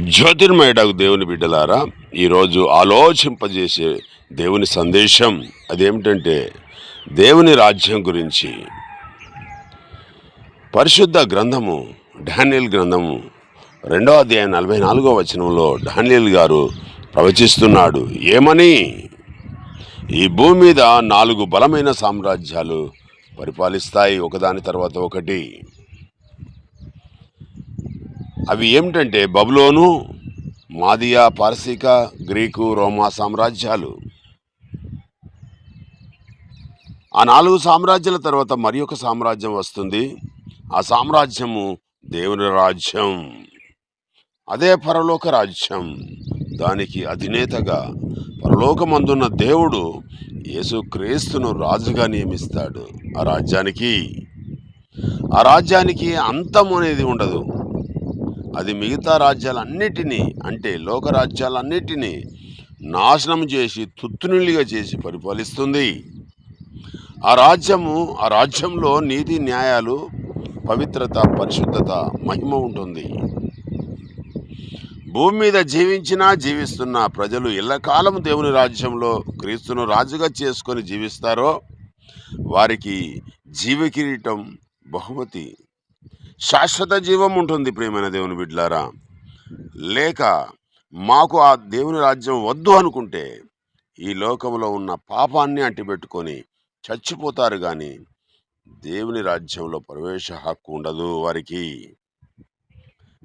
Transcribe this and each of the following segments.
జ్యోతిర్మయుడకు దేవుని బిడ్డలారా ఈరోజు ఆలోచింపజేసే దేవుని సందేశం అదేమిటంటే దేవుని రాజ్యం గురించి. పరిశుద్ధ గ్రంథము డానియల్ గ్రంథము రెండవ అధ్యాయం నలభై నాలుగో వచనంలో డానియల్ గారు ప్రవచిస్తున్నాడు ఏమని? ఈ భూమి మీద నాలుగు బలమైన సామ్రాజ్యాలు పరిపాలిస్తాయి ఒకదాని తర్వాత ఒకటి. అవి ఏమిటంటే బబులోను మాదియా పార్సిక గ్రీకు రోమా సామ్రాజ్యాలు. ఆ నాలుగు సామ్రాజ్యాల తర్వాత మరి ఒక సామ్రాజ్యం వస్తుంది. ఆ సామ్రాజ్యము దేవుని రాజ్యం. అదే పరలోక రాజ్యం. దానికి అధినేతగా పరలోకమందున్న దేవుడు యేసుక్రీస్తును రాజుగా నియమిస్తాడు ఆ రాజ్యానికి. ఆ రాజ్యానికి అంతం అనేది ఉండదు. అది మిగతా రాజ్యాలన్నిటినీ అంటే లోకరాజ్యాలన్నిటినీ నాశనం చేసి తుత్తునిల్లిగా చేసి పరిపాలిస్తుంది. ఆ రాజ్యము ఆ రాజ్యంలో నీతి న్యాయాలు పవిత్రత పరిశుద్ధత మహిమ ఉంటుంది. భూమి మీద జీవించినా జీవిస్తున్న ప్రజలు ఎల్లకాలం దేవుని రాజ్యంలో క్రీస్తును రాజుగా చేసుకొని జీవిస్తారో వారికి జీవకిరీటం బహుమతి శాశ్వత జీవం ఉంటుంది ప్రేమైన దేవుని బిడ్డలారా లేక మాకు ఆ దేవుని రాజ్యం వద్దు అనుకుంటే ఈ లోకంలో ఉన్న పాపాన్ని అంటిపెట్టుకొని చచ్చిపోతారు కానీ దేవుని రాజ్యంలో ప్రవేశ హక్కు ఉండదు వారికి.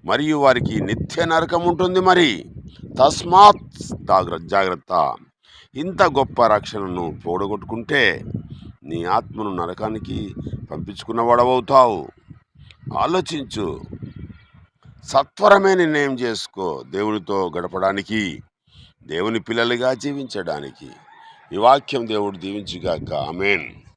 మరియు వారికి నిత్య నరకం ఉంటుంది మరి. తస్మాత్ జాగ్రత్త జాగ్రత్త. ఇంత గొప్ప రక్షణను పోడగొట్టుకుంటే నీ ఆత్మను నరకానికి పంపించుకున్నవాడవవుతావు. ఆలోచించు. సత్వరమే నిర్ణయం చేసుకో దేవునితో గడపడానికి దేవుని పిల్లలుగా జీవించడానికి. ఈ వాక్యం దేవుడు దీవించుగాక. ఆమెన్.